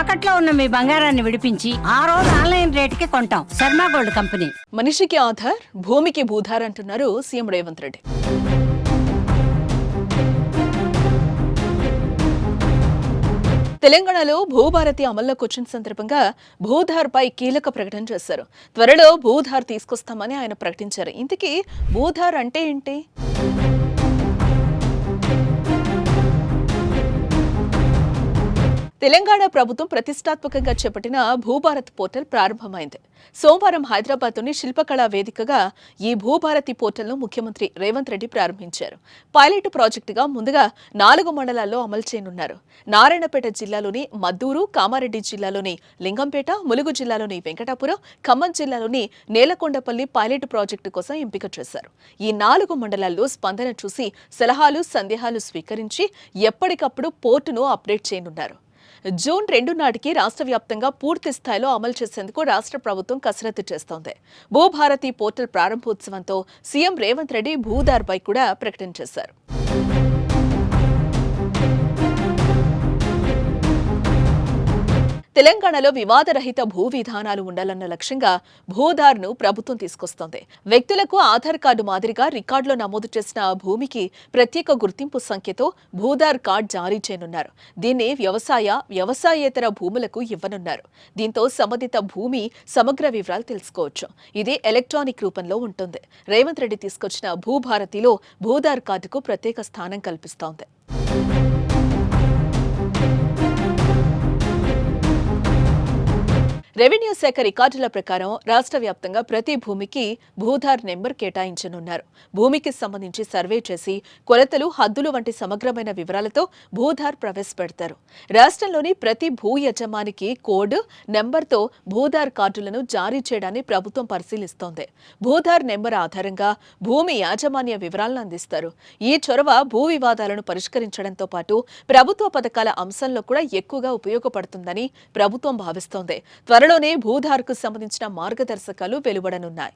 తాకట్లో ఉన్న మీ బంగారాన్ని విడిపించి ఆ రోజు ఆన్లైన్ రేటుకి కొంటాం. Sharma gold company. మనిషికి ఆధార్ భూమికి భూధార్ అంటున్నారు సీఎం రేవంత్ రెడ్డి. తెలంగాణలో భూభారతి అమల్లోకి వచ్చిన సందర్భంగా భూధార్ పై కీలక ప్రకటన చేశారు. త్వరలో భూధార్ తీసుకొస్తామని ఆయన ప్రకటించారు. ఇంతకీ భూధార్ అంటే ఏంటి? తెలంగాణ ప్రభుత్వం ప్రతిష్టాత్మకంగా చేపట్టిన భూభారత్ పోర్టల్ ప్రారంభమైంది. సోమవారం హైదరాబాద్లోని శిల్పకళా వేదికగా ఈ భూభారతి పోర్టల్ను ముఖ్యమంత్రి రేవంత్ రెడ్డి ప్రారంభించారు. పైలట్ ప్రాజెక్టుగా ముందుగా నాలుగు మండలాల్లో అమలు చేయనున్నారు. నారాయణపేట జిల్లాలోని మద్దూరు కామారెడ్డి జిల్లాలోని లింగంపేట ములుగు జిల్లాలోని వెంకటాపురం ఖమ్మం జిల్లాలోని నేలకొండపల్లి పైలట్ ప్రాజెక్టు కోసం ఎంపిక చేశారు. ఈ నాలుగు మండలాల్లో స్పందన చూసి సలహాలు సందేహాలు స్వీకరించి ఎప్పటికప్పుడు పోర్టును అప్డేట్ చేయనున్నారు. జూన్ రెండు నాటికి రాష్ట్ర వ్యాప్తంగా పూర్తి స్థాయిలో అమలు చేసేందుకు రాష్ట్ర ప్రభుత్వం కసరత్తు చేస్తోంది. భూభారతి పోర్టల్ ప్రారంభోత్సవంతో సీఎం రేవంత్ రెడ్డి భూదార్పై కూడా ప్రకటన చేశారు. తెలంగాణలో వివాదరహిత భూ విధానాలు ఉండాలన్న లక్ష్యంగా భూధార్ను ప్రభుత్వం తీసుకొస్తోంది. వ్యక్తులకు ఆధార్ కార్డు మాదిరిగా రికార్డులో నమోదు చేసిన భూమికి ప్రత్యేక గుర్తింపు సంఖ్యతో భూధార్ కార్డ్ జారీ చేయనున్నారు. దీన్ని వ్యవసాయ వ్యవసాయేతర భూములకు ఇవ్వనున్నారు. దీంతో సంబంధిత భూమి సమగ్ర వివరాలు తెలుసుకోవచ్చు. ఇది ఎలక్ట్రానిక్ రూపంలో ఉంటుంది. రేవంత్ రెడ్డి తీసుకొచ్చిన భూభారతిలో భూధార్ కార్డుకు ప్రత్యేక స్థానం కల్పిస్తోంది. రెవెన్యూ శాఖ రికార్డుల ప్రకారం రాష్ట్ర వ్యాప్తంగా ప్రతి భూమికి భూధార్ నెంబర్ కేటాయించనున్నారు. భూమికి సంబంధించి సర్వే చేసి కొలతలు హద్దులు వంటి సమగ్రమైన వివరాలతో భూధార్ ప్రవేశపెడతారు. రాష్ట్రంలోని ప్రతి భూ యజమానికి కోడ్ నెంబర్తో భూధార్ కార్డులను జారీ చేయడాన్ని ప్రభుత్వం పరిశీలిస్తోంది. భూధార్ నెంబర్ ఆధారంగా భూమి యాజమాన్య వివరాలను అందిస్తారు. ఈ చొరవ భూ వివాదాలను పరిష్కరించడంతో పాటు ప్రభుత్వ పథకాల అంశంలో కూడా ఎక్కువగా ఉపయోగపడుతుందని ప్రభుత్వం భావిస్తోంది. త్వరలోనే భూధార్కు సంబంధించిన మార్గదర్శకాలు వెలువడనున్నాయి.